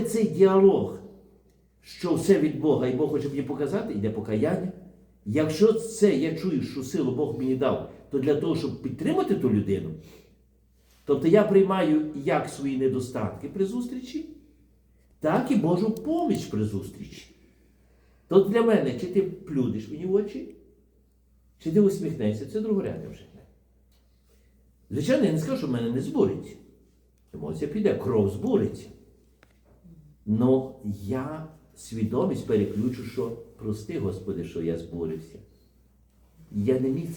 проходить цей діалог, що все від Бога, і Бог хоче мені показати, йде покаяння. Якщо це я чую, що силу Бог мені дав, то для того, щоб підтримати ту людину, тобто я приймаю як свої недостатки при зустрічі, так і Божу поміч при зустрічі. То для мене, чи ти плюдиш мені в очі, чи ти усміхнешся, це другорядне вже. Звичайно, я не скажу, що мене не збуриться. Емоція піде, кров збуриться. Но я свідомість переключу, що прости, Господи, що я збурився. Я не міг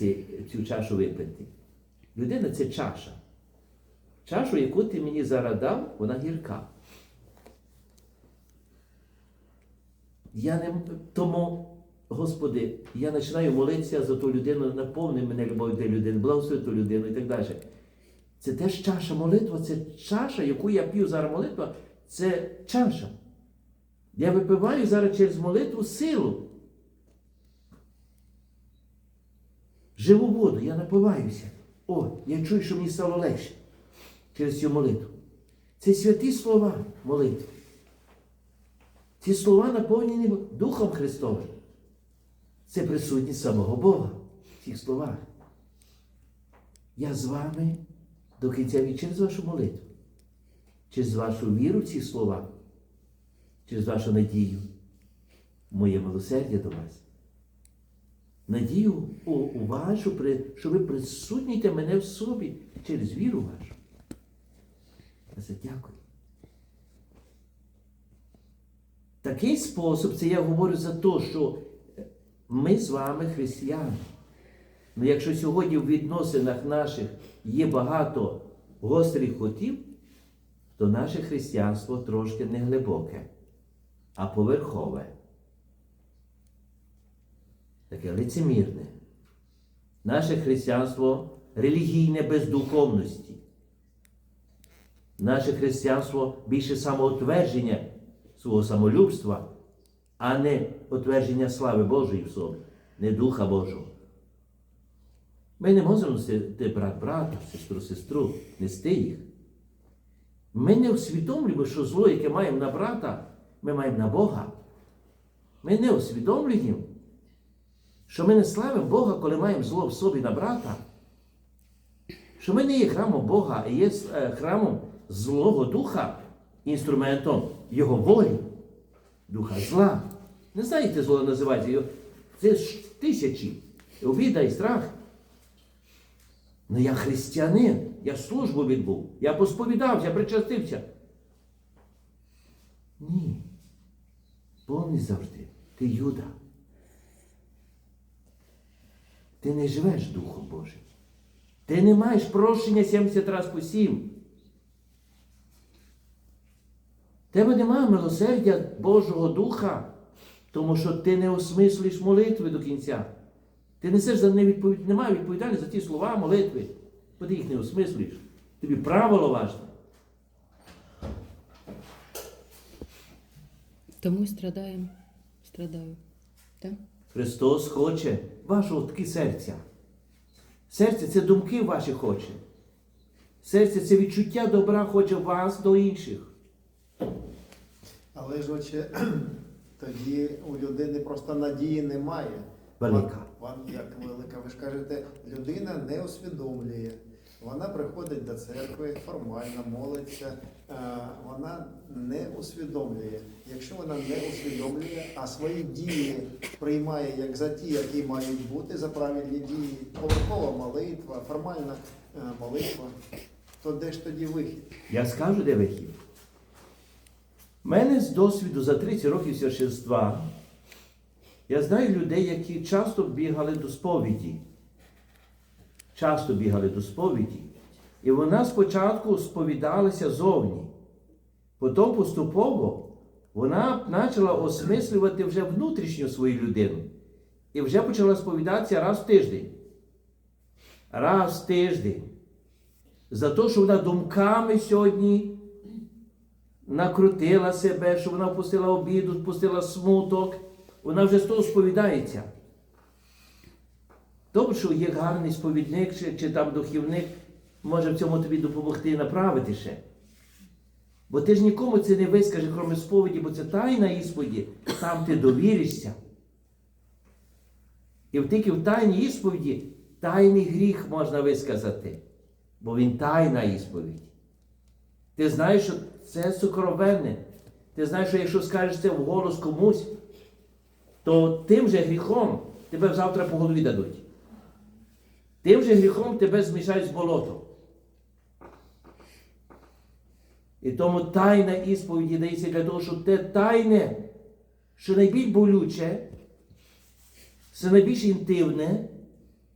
цю чашу випити. Людина це чаша. Чашу, яку ти мені зараз дав, вона гірка. Я не тому, Господи, я починаю молитися за ту людину, наповни мене любов'ю до людини, благослови ту людину і так далі. Це теж чаша молитва, це чаша, яку я п'ю зараз молитва, це чаша. Я випиваю зараз через молитву силу. Живу воду, я напиваюся. О, я чую, що мені стало легше через цю молитву. Це святі слова молитви. Ці слова наповнені Духом Христовим. Це присутність самого Бога в цих словах. Я з вами до кінця віку через вашу молитву, через вашу віру в ці слова, через вашу надію, моє милосердя до вас. Надію у, вашу, що ви присутніте мене в собі через віру вашу. Я за дякую. Такий спосіб, це я говорю за те, що ми з вами християни. Ну, якщо сьогодні в відносинах наших є багато гострих хотів, то наше християнство трошки не глибоке, а поверхове. Таке лицемірне. Наше християнство релігійне без духовності. Наше християнство більше самоутвердження свого самолюбства, а не утвердження слави Божої в собі, не Духа Божого. Ми не можемо носити брат брата, сестру сестру, нести їх. Ми не усвідомлюємо, що зло, яке маємо на брата, ми маємо на Бога. Ми не усвідомлюємо, що ми не славимо Бога, коли маємо зло в собі на брата. Що ми не є храмом Бога, а є е, храмом злого духа, інструментом Його волі, духа зла. Не знаєте, зло називається. Це ж тисячі. Обіда і страх. Ну я християнин, я службу відбув, я посповідався, причастився. Ні. Помни завжди, ти Юда. Ти не живеш Духом Божим. Ти не маєш прощення 70 разів по 7. Тебе немає милосердя Божого Духа, тому що ти не осмислиш молитви до кінця. Ти несеш за невідповідь... немає відповідальності за ті слова молитви, бо ти їх не осмислюєш. Тобі правило важне. Тому й страдаємо. Страдаю. Так? Христос хоче вашого таки серця. Серце це думки ваші хоче. Серце це відчуття добра хоче вас до інших. Але ж отче, тоді у людини просто надії немає. Велика. Вон, як велика, ви ж кажете, людина не усвідомлює. Вона приходить до церкви, формально молиться, е, вона не усвідомлює. Якщо вона не усвідомлює, а свої дії приймає як за ті, які мають бути за правильні дії, поверхова молитва, формальна е, молитва, то де ж тоді вихід? Я скажу, де вихід. У мене з досвіду за 30 років священства, я знаю людей, які часто бігали до сповіді. Часто бігали до сповіді. І вона спочатку сповідалася зовні. Потім поступово вона почала осмислювати вже внутрішню свою людину. І вже почала сповідатися раз в тиждень. Раз в тиждень. За те, що вона думками сьогодні накрутила себе, що вона впустила обіду, впустила смуток. Вона вже з того сповідається. Добре, що є гарний сповідник чи, чи там духівник, може в цьому тобі допомогти і направити ще. Бо ти ж нікому це не вискажеш, крім сповіді, бо це тайна ісповіді, там ти довіришся. І тільки в тайній ісповіді тайний гріх можна висказати, бо він тайна ісповідь. Ти знаєш, що це сокровенне. Ти знаєш, що якщо скажеш це вголос комусь, то тим же гріхом тебе завтра по голові дадуть. Тим же гріхом тебе змішають з болотом. І тому тайна ісповіді дається для того, щоб те тайне, що найбільш болюче, це найбільш інтимне,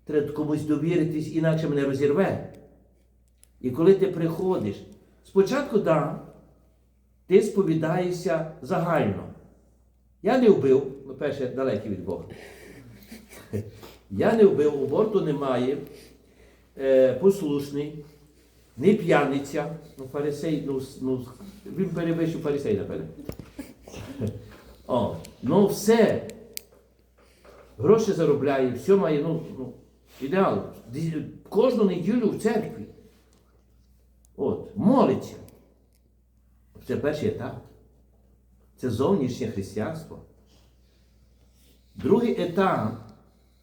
треба комусь довіритись, інакше мене розірве. І коли ти приходиш, спочатку да, ти сповідаєшся загально. Я не вбив, ну, перше, далекий від Бога. Я не вбив, аборту немає, е, послушний, не п'яниця. Ну, фарисей, ну, ну, він перевищив фарисей, напевне. О, ну все. Гроші заробляє, все має, ну, ну ідеал. Кожну неділю в церкві. От, молиться. Це перший етап. Це зовнішнє християнство. Другий етап,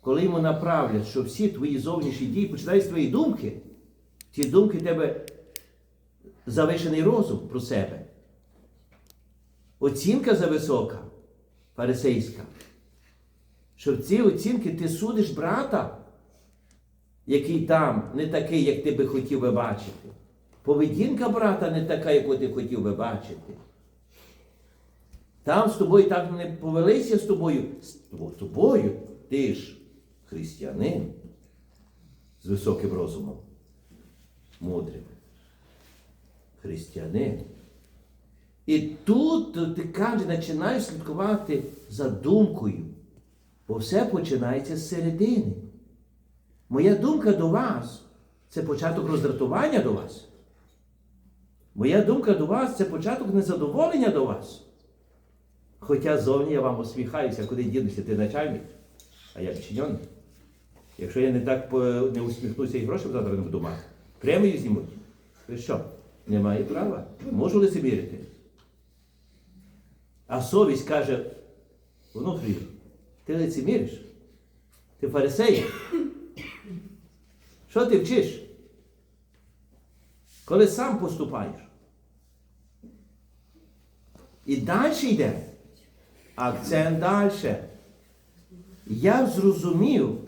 коли йому направлять, що всі твої зовнішні дії починають з твоєї думки, ці думки тебе завишений розум про себе. Оцінка зависока, фарисейська. Що в ці оцінки ти судиш брата, який там не такий, як ти би хотів би бачити. Поведінка брата не така, яку ти хотів би бачити. Там з тобою так не повелися з тобою. З тобою- ти ж християнин з високим розумом, мудрим. Християнин. І тут ти каже, починаєш слідкувати за думкою, бо все починається з середини. Моя думка до вас це початок роздратування до вас. Моя думка до вас це початок незадоволення до вас. Хоча зовні я вам усміхаюся, куди дінуся, ти начальник, а я підчинений. Якщо я не так не усміхнуся і гроші завтра не буду мати, премію знімуть. Ви що? Немає права. Можу лицемірити. А совість каже, внутрі, ти лицеміриш? Ти фарисей? Що ти вчиш? Коли сам поступаєш. І далі йде. Акцент далі. Я зрозумів,